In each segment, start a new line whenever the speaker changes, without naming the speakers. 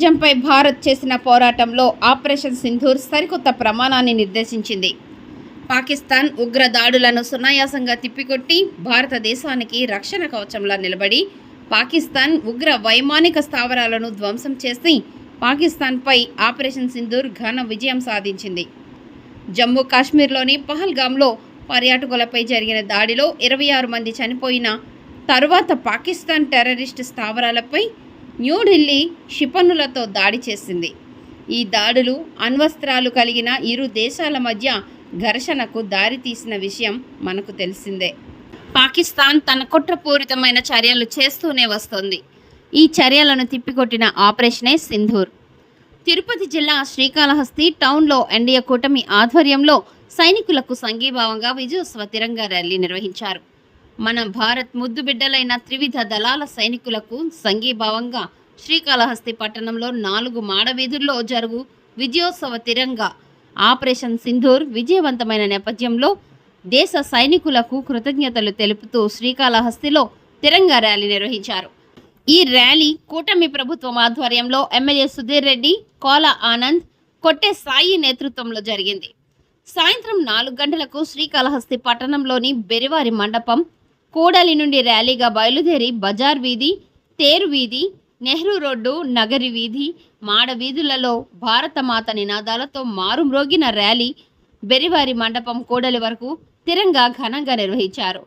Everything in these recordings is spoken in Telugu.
టెర్రరిజంపై భారత్ చేసిన పోరాటంలో ఆపరేషన్ సింధూర్ సరికొత్త ప్రమాణాన్ని నిర్దేశించింది. పాకిస్తాన్ ఉగ్ర దాడులను సునాయాసంగా తిప్పికొట్టి భారతదేశానికి రక్షణ కవచంలా నిలబడి పాకిస్తాన్ ఉగ్ర వైమానిక స్థావరాలను ధ్వంసం చేసి పాకిస్తాన్పై ఆపరేషన్ సింధూర్ ఘన విజయం సాధించింది. జమ్మూ కాశ్మీర్లోని పహల్గామ్లో పర్యాటకులపై జరిగిన దాడిలో ఇరవై ఆరు మంది చనిపోయిన తరువాత పాకిస్తాన్ టెర్రరిస్ట్ స్థావరాలపై న్యూఢిల్లీ క్షిపణులతో దాడి చేసింది. ఈ దాడులు అణ్వస్త్రాలు కలిగిన ఇరు దేశాల మధ్య ఘర్షణకు దారితీసిన విషయం మనకు తెలిసిందే. పాకిస్తాన్ తన కుట్రపూరితమైన చర్యలు చేస్తూనే వస్తోంది. ఈ చర్యలను తిప్పికొట్టిన ఆపరేషనే సింధూర్. తిరుపతి జిల్లా శ్రీకాళహస్తి టౌన్లో ఎన్డీఏ కూటమి ఆధ్వర్యంలో సైనికులకు సంఘీభావంగా విజయోత్సవ తిరంగా ర్యాలీ నిర్వహించారు. మన భారత్ ముద్దు బిడ్డలైన త్రివిధ దళాల సైనికులకు సంఘీభావంగా శ్రీకాళహస్తి పట్టణంలో నాలుగు మాడవీధుల్లో జరుగు విజయోత్సవ తిరంగా ఆపరేషన్ సింధూర్ విజయవంతమైన నేపథ్యంలో దేశ సైనికులకు కృతజ్ఞతలు తెలుపుతూ శ్రీకాళహస్తిలో తిరంగా ర్యాలీ నిర్వహించారు. ఈ ర్యాలీ కూటమి ప్రభుత్వం ఆధ్వర్యంలో ఎమ్మెల్యే సుధీర్ రెడ్డి కోల ఆనంద్ కొట్టే సాయి నేతృత్వంలో జరిగింది. సాయంత్రం నాలుగు గంటలకు శ్రీకాళహస్తి పట్టణంలోని బెరివారి మండపం కూడలి నుండి ర్యాలీగా బయలుదేరి బజార్ వీధి తేరు వీధి నెహ్రూ రోడ్డు నగరి వీధి మాడ వీధులలో భారతమాత నినాదాలతో మారుమ్రోగిన ర్యాలీ బెరివారి మండపం కూడలి వరకు తిరంగా ఘనంగా నిర్వహించారు.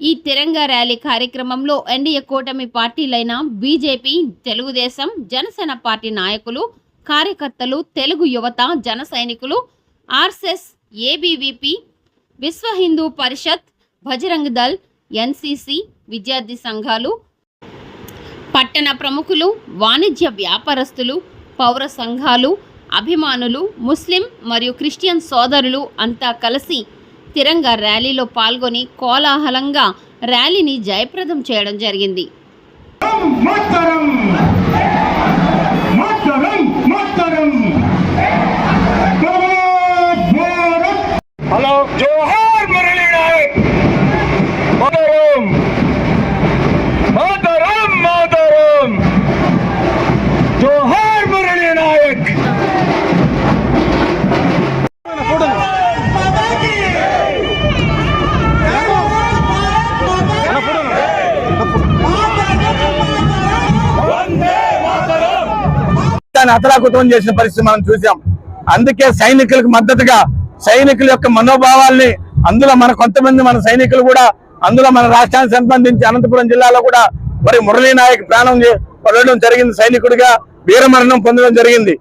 ఈ తిరంగా ర్యాలీ కార్యక్రమంలో ఎన్డీఏ కూటమి పార్టీలైన బీజేపీ తెలుగుదేశం జనసేన పార్టీ నాయకులు కార్యకర్తలు తెలుగు యువత జన సైనికులు RSS ABVP Vishwa Hindu Parishad Bajrang Dal NCC విద్యార్థి సంఘాలు పట్టణ ప్రముఖులు వాణిజ్య వ్యాపారస్తులు పౌర సంఘాలు అభిమానులు ముస్లిం మరియు క్రిస్టియన్ సోదరులు అంతా కలిసి తిరంగా ర్యాలీలో పాల్గొని కోలాహలంగా ర్యాలీని జయప్రదం చేయడం జరిగింది.
హలో జోహార్
దాన్ని అతలాకుతం చేసిన పరిస్థితి మనం చూసాం. అందుకే సైనికులకు మద్దతుగా సైనికుల యొక్క మనోభావాల్ని అందులో మన కొంతమంది మన సైనికులు కూడా అందులో మన రాష్ట్రానికి సంబంధించి అనంతపురం జిల్లాలో కూడా మరి మురళీ నాయక్ ప్రాణం పడడం జరిగింది సైనికుడిగా వీరమరణం పొందడం జరిగింది.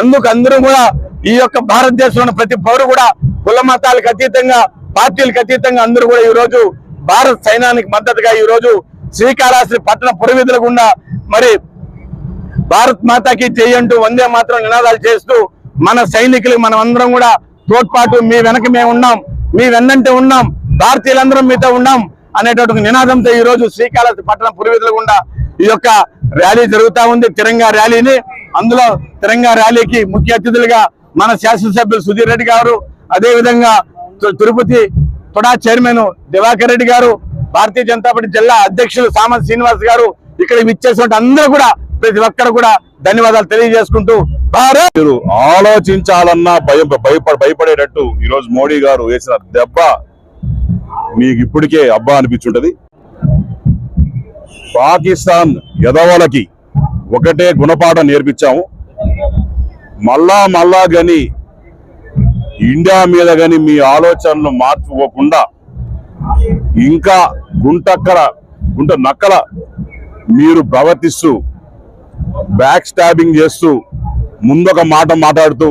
అందుకు అందరూ కూడా ఈ యొక్క భారతదేశంలో ఉన్న ప్రతి పౌరు కూడా కుల మతాలకు అతీతంగా పార్టీలకు అతీతంగా అందరూ కూడా ఈ రోజు భారత సైన్యానికి మద్దతుగా ఈ రోజు శ్రీకాళహస్తి పట్టణ పురవిధుల గుండా మరి భారత్ మాతాకి చేయంటూ వందే మాత్రం నినాదాలు చేస్తూ మన సైనికులు మనం అందరం కూడా తోడ్పాటు మీ వెనక మేము ఉన్నాం మీ వెన్నంటే ఉన్నాం భారతీయులందరం మీతో ఉన్నాం అనేటువంటి నినాదంతో ఈ రోజు శ్రీకాళహస్తి పట్టణం పురవీధుల గుండా ఈ యొక్క ర్యాలీ జరుగుతా ఉంది. తిరంగా ర్యాలీని అందులో తిరంగా ర్యాలీకి ముఖ్య అతిథులుగా మన శాసనసభ్యులు సుధీర్ రెడ్డి గారు అదే విధంగా తిరుపతి తొడా చైర్మన్ దివాకర్ రెడ్డి గారు భారతీయ జనతా పార్టీ జిల్లా అధ్యక్షులు సామంత్ శ్రీనివాస్ గారు ఇక్కడ ఇచ్చేసినటువంటి అందరూ కూడా ప్రతి ఒక్కరు కూడా ధన్యవాదాలు తెలియజేసుకుంటూ భారత్!
మీరు ఆలోచించాలన్నా భయం భయపడ భయపడేటట్టు ఈరోజు మోడీ గారు వేసిన దెబ్బ మీకు ఇప్పటికే అబ్బా అనిపించుంటది. పాకిస్తాన్ ఎదవలకి ఒకటే గుణపాఠం నేర్పించాము. మళ్ళా మళ్ళా గని ఇండియా మీద గని మీ ఆలోచనలు మార్చుకోకుండా ఇంకా గుంటక్కల గుంట నక్కల మీరు ప్రవర్తిస్తూ బ్యాక్ స్టాబింగ్ చేస్తూ ముందొక మాట మాట్లాడుతూ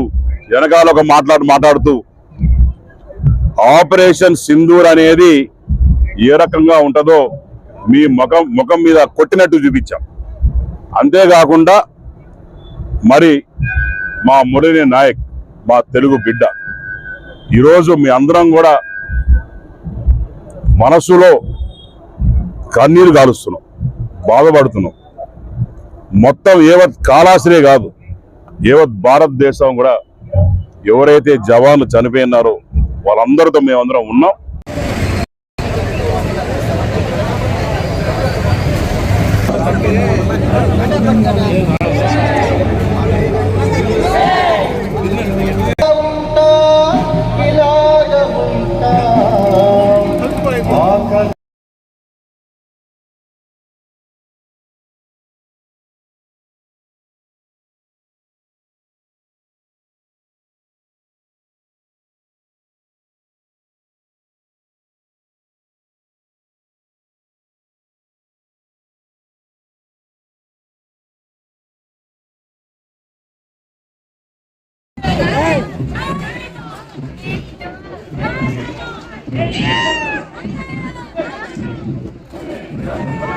వెనకాల ఒక మాట్లాడు మాట్లాడుతూ ఆపరేషన్ సింధూర్ అనేది ఏ రకంగా ఉంటుందో మీ ముఖం ముఖం మీద కొట్టినట్టు చూపించాం. అంతేకాకుండా మరి మా మురళి నాయక్ మా తెలుగు బిడ్డ ఈరోజు మీ అందరం కూడా మనసులో కన్నీరు కాలుస్తున్నాం బాధపడుతున్నాం. మొత్తం ఏవత్ కాలాశ్రే కాదు ఏవత్ భారతదేశం కూడా ఎవరైతే జవాన్లు చనిపోయినారో వాళ్ళందరితో మేమందరం ఉన్నాం.
Thank you.